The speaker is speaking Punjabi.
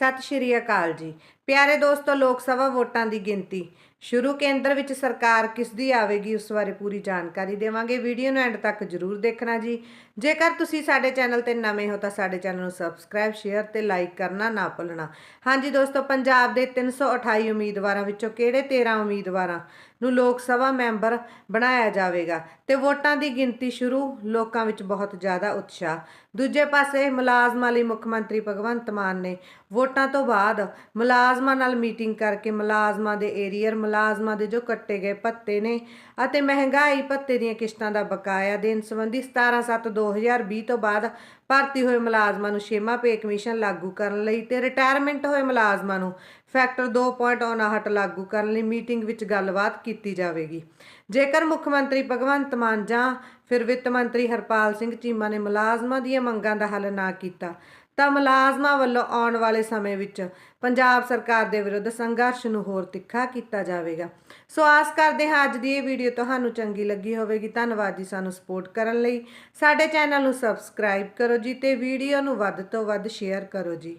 ਸਤਿ ਸ਼੍ਰੀ ਅਕਾਲ ਜੀ। ਪਿਆਰੇ ਦੋਸਤੋ, ਲੋਕ ਸਭਾ ਵੋਟਾਂ ਦੀ ਗਿਣਤੀ। ਸ਼ੁਰੂ ਕੇਂਦਰ ਵਿੱਚ ਸਰਕਾਰ ਕਿਸ ਦੀ ਆਵੇਗੀ, ਉਸ ਬਾਰੇ ਪੂਰੀ ਜਾਣਕਾਰੀ ਦੇਵਾਂਗੇ। ਵੀਡੀਓ ਨੂੰ ਐਂਡ ਤੱਕ ਜਰੂਰ ਦੇਖਣਾ ਜੀ। ਜੇਕਰ ਤੁਸੀਂ ਸਾਡੇ ਚੈਨਲ ਤੇ ਨਵੇਂ ਹੋ ਤਾਂ ਸਾਡੇ ਚੈਨਲ ਨੂੰ ਸਬਸਕ੍ਰਾਈਬ, ਸ਼ੇਅਰ ਤੇ ਲਾਈਕ ਕਰਨਾ ਨਾ ਭੁੱਲਣਾ। ਹਾਂਜੀ ਦੋਸਤੋ, ਪੰਜਾਬ ਦੇ 328 ਉਮੀਦਵਾਰਾਂ ਵਿੱਚੋਂ ਕਿਹੜੇ 13 ਉਮੀਦਵਾਰਾਂ ਨੂੰ ਲੋਕ ਸਭਾ ਮੈਂਬਰ ਬਣਾਇਆ ਜਾਵੇਗਾ? ਤੇ ਵੋਟਾਂ ਦੀ ਗਿਣਤੀ ਸ਼ੁਰੂ ਲੋਕਾਂ ਵਿੱਚ ਬਹੁਤ ਜ਼ਿਆਦਾ ਉਤਸ਼ਾਹ। ਦੂਜੇ ਪਾਸੇ ਮੁਲਾਜ਼ਮਾਂ ਲਈ ਮੁੱਖ ਮੰਤਰੀ ਭਗਵੰਤ ਮਾਨ ਨੇ ਵੋਟਾਂ ਤੋਂ ਬਾਅਦ ਮੁਲਾਜ਼ਮਾਂ ਨਾਲ ਮੀਟਿੰਗ ਕਰਕੇ ਮੁਲਾਜ਼ਮਾਂ ਦੇ ਏਰੀਅਰ, ਮੁਲਾਜ਼ਮਾਂ ਦੇ ਜੋ ਕੱਟੇ ਗਏ ਭੱਤੇ ਨੇ ਅਤੇ ਮਹਿੰਗਾਈ ਭੱਤੇ ਦੀਆਂ ਕਿਸ਼ਤਾਂ ਦਾ ਬਕਾਇਆ ਦੇਣ ਸੰਬੰਧੀ 17/7/2020 ਤੋਂ ਬਾਅਦ ਭਰਤੀ ਹੋਏ ਮੁਲਾਜ਼ਮਾਂ ਨੂੰ ਛੇਵਾਂ ਪੇ ਕਮਿਸ਼ਨ ਲਾਗੂ ਕਰਨ ਲਈ ਤੇ ਰਿਟਾਇਰਮੈਂਟ ਹੋਏ ਮੁਲਾਜ਼ਮਾਂ ਨੂੰ ਫੈਕਟਰ 2.59 ਲਾਗੂ ਕਰਨ ਲਈ ਮੀਟਿੰਗ ਵਿੱਚ ਗੱਲਬਾਤ ਕੀਤੀ ਜਾਵੇਗੀ। ਜੇਕਰ ਮੁੱਖ ਮੰਤਰੀ ਭਗਵੰਤ ਮਾਨ ਜਾਂ ਫਿਰ ਵਿੱਤ ਮੰਤਰੀ ਹਰਪਾਲ ਸਿੰਘ ਚੀਮਾ ਨੇ ਮੁਲਾਜ਼ਮਾਂ ਦੀਆਂ ਮੰਗਾਂ ਦਾ ਹੱਲ ਨਾ ਕੀਤਾ ਤਾਂ ਮੁਲਾਜ਼ਮਾਂ ਵੱਲੋਂ ਆਉਣ ਵਾਲੇ ਸਮੇਂ ਵਿੱਚ ਪੰਜਾਬ ਸਰਕਾਰ ਦੇ ਵਿਰੁੱਧ ਸੰਘਰਸ਼ ਨੂੰ ਹੋਰ ਤਿੱਖਾ ਕੀਤਾ ਜਾਵੇਗਾ। ਸੋ ਆਸ ਕਰਦੇ ਹਾਂ ਅੱਜ ਦੀ ਇਹ ਵੀਡੀਓ ਤੁਹਾਨੂੰ ਚੰਗੀ ਲੱਗੀ ਹੋਵੇਗੀ। ਧੰਨਵਾਦ ਜੀ ਸਾਨੂੰ ਸਪੋਰਟ ਕਰਨ ਲਈ। ਸਾਡੇ ਚੈਨਲ ਨੂੰ ਸਬਸਕ੍ਰਾਈਬ ਕਰੋ ਜੀ ਤੇ ਵੀਡੀਓ ਨੂੰ ਵੱਧ ਤੋਂ ਵੱਧ ਸ਼ੇਅਰ ਕਰੋ ਜੀ।